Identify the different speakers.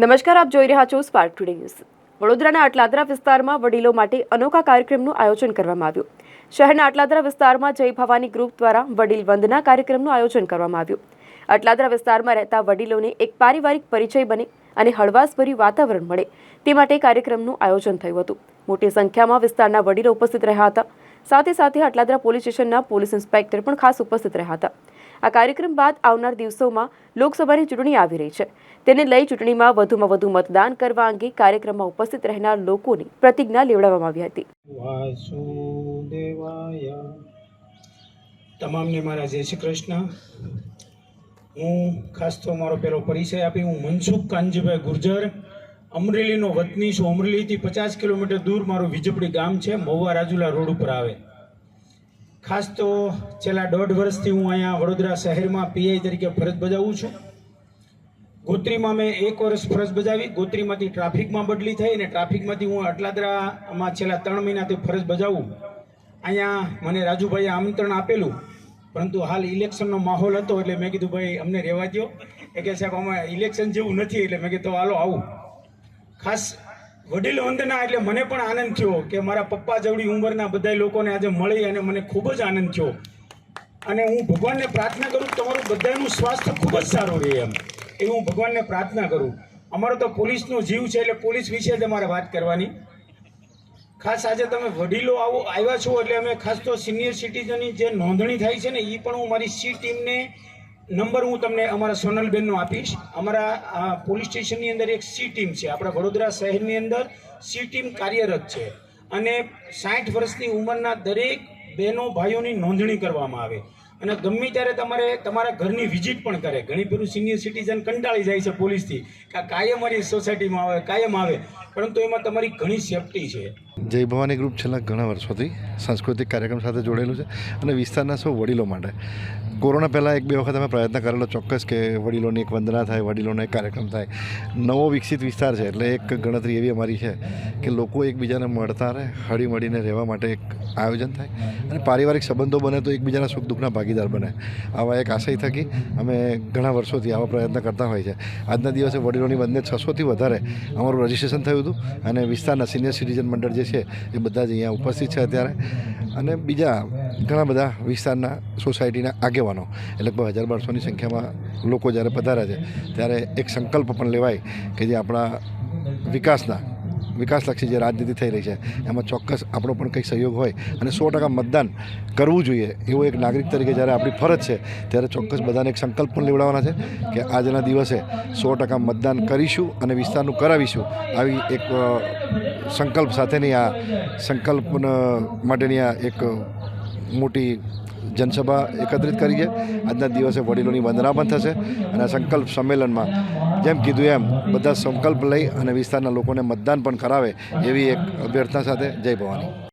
Speaker 1: નમસ્કાર, આપ જોઈ રહ્યા છો સ્પાર્ક ટુડે ન્યૂઝ વડોદરાના આટલાદરા વિસ્તારમાં વડીલો માટે અનોખા કાર્યક્રમનું આયોજન કરવામાં આવ્યું. શહેરના આટલાદરા વિસ્તારમાં જય ભવાની ગ્રુપ દ્વારા વડીલ વંદના કાર્યક્રમનું આયોજન કરવામાં આવ્યું. આટલાદરા વિસ્તારમાં રહેતા વડીલોને એક પારિવારિક પરિચય બને અને હળવાશભર્યું વાતાવરણ મળે તે માટે કાર્યક્રમનું આયોજન થયું હતું. મોટી સંખ્યામાં વિસ્તારના વડીલો ઉપસ્થિત રહ્યા હતા. સાથે સાથે આટલાદરા પોલીસ સ્ટેશનના પોલીસ ઇન્સ્પેક્ટર પણ ખાસ ઉપસ્થિત રહ્યા હતા. આ કાર્યક્રમ બાદ આવનાર દિવસોમાં લોકસભાની ચૂંટણી આવી રહી છે. તેને લઈ ચૂંટણીમાં વધુમાં વધુ મતદાન કરવા અંગે કાર્યક્રમમાં ઉપસ્થિત રહેનાર લોકોની પ્રતિજ્ઞા લેવડાવવામાં આવી હતી.
Speaker 2: તમામને મારા જય શ્રી કૃષ્ણ. હું ખાસ તો મારો પહેલો પરિચય આપી, હું મનસુખ કાનજીભાઈ ગુર્જર. અમરેલીનો વતની છું. અમરેલીથી પચાસ કિલોમીટર દૂર મારું વિજપડી ગામ છે. મહુવા રાજુલા રોડ ઉપર આવે. ખાસ તો છેલ્લા દોઢ વર્ષથી હું અહીંયા વડોદરા શહેરમાં પીઆઈ તરીકે ફરજ બજાવું છું. ગોત્રીમાં મેં એક વર્ષ ફરજ બજાવી. ગોત્રીમાંથી ટ્રાફિકમાં બદલી થઈ અને ટ્રાફિકમાંથી હું અટલાદરામાં છેલ્લા ત્રણ મહિનાથી ફરજ બજાવું. અહીંયા મને રાજુભાઈએ આમંત્રણ આપેલું. પરંતુ હાલ ઇલેક્શનનો માહોલ હતો એટલે મેં કીધું, ભાઈ, અમને રહેવા દો એ કે સાહેબ અમે ઇલેક્શન જેવું નથી. એટલે મેં કીધું હાલો આવું. ખાસ વડીલ વંદના એટલે મને પણ આનંદ થયો કે મારા પપ્પા જેવડી ઉંમરના બધા લોકોને આજે મળી અને મને ખૂબ જ આનંદ થયો. અને હું ભગવાનને પ્રાર્થના કરું તમારું બધાનું સ્વાસ્થ્ય ખૂબ જ સારું રહે એમ. એ હું ભગવાનને પ્રાર્થના કરું. અમારો તો પોલીસનો જીવ છે એટલે પોલીસ વિશે જ અમારે વાત કરવાની. ખાસ આજે તમે વડીલો આવો, આવ્યા છો એટલે અમે ખાસ તો સિનિયર સિટીઝનની જે નોંધણી થાય છે ને એ પણ હું મારી સી ટીમને નંબર હું તમને અમારા સોનલબેનનો આપીશ. અમારા પોલીસ સ્ટેશનની અંદર એક સી ટીમ છે. આપણા વડોદરા શહેરની અંદર સી ટીમ કાર્યરત છે. અને સાઠ વર્ષની ઉંમરના દરેક બહેનો, ભાઈઓની નોંધણી કરવામાં આવે. અને ગમે ત્યારે તમારે તમારા ઘરની વિઝિટ પણ કરે. ઘણી પેલું સિનિયર સિટીઝન કંટાળી જાય છે પોલીસથી કે આ કાયમ મારી સોસાયટીમાં આવે, કાયમ આવે. પરંતુ એમાં તમારી ઘણી સેફટી છે.
Speaker 3: જય ભવાની ગ્રુપ છેલ્લા ઘણા વર્ષોથી સાંસ્કૃતિક કાર્યક્રમ સાથે જોડેલું છે અને વિસ્તારના સૌ વડીલો માટે. કોરોના પહેલાં એક બે વખત અમે પ્રયત્ન કરેલો ચોક્કસ કે વડીલોની એક વંદના થાય, વડીલોનો એક કાર્યક્રમ થાય. નવો વિકસિત વિસ્તાર છે એટલે એક ગણતરી એવી અમારી છે કે લોકો એકબીજાને મળતા રહે હળી મળીને રહેવા માટે એક આયોજન થાય અને પારિવારિક સંબંધો બને તો એકબીજાના સુખ દુઃખના ભાગીદાર બને. આવા એક આશય થકી અમે ઘણા વર્ષોથી આવા પ્રયત્ન કરતા હોય છે. આજના દિવસે વડીલોની બંને છસોથી વધારે અમારું રજિસ્ટ્રેશન થયું હતું અને વિસ્તારના સિનિયર સિટીઝન મંડળ જે છે એ બધા જ અહીંયા ઉપસ્થિત છે અત્યારે. અને બીજા ઘણા બધા વિસ્તારના સોસાયટીના આગેવાનો લગભગ હજાર બારસોની સંખ્યામાં લોકો જ્યારે પધારે છે, ત્યારે એક સંકલ્પ પણ લેવાય કે જે આપણા વિકાસના, વિકાસલક્ષી જે રાજનીતિ થઈ રહી છે, એમાં ચોક્કસ આપણો પણ કંઈક સહયોગ હોય અને સો ટકા મતદાન કરવું જોઈએ એવો એક નાગરિક તરીકે જ્યારે આપણી ફરજ છે, ત્યારે ચોક્કસ બધાને એક સંકલ્પ પણ લેવડાવવાના છે કે આજના દિવસે સો ટકા મતદાન કરીશું અને વિસ્તારનું કરાવીશું આવી એક સંકલ્પ સાથેની આ સંકલ્પ માટેની આ એક મોટી જનસભા એકત્રિત કરી છે. આજના દિવસે વડીલોની વંદના પણ થશે અને સંકલ્પ સંમેલનમાં જેમ કીધું એમ બધા સંકલ્પ લઈ અને વિસ્તારના લોકોને મતદાન પણ કરાવે એવી એક અભ્યર્થના સાથે જય ભવાની.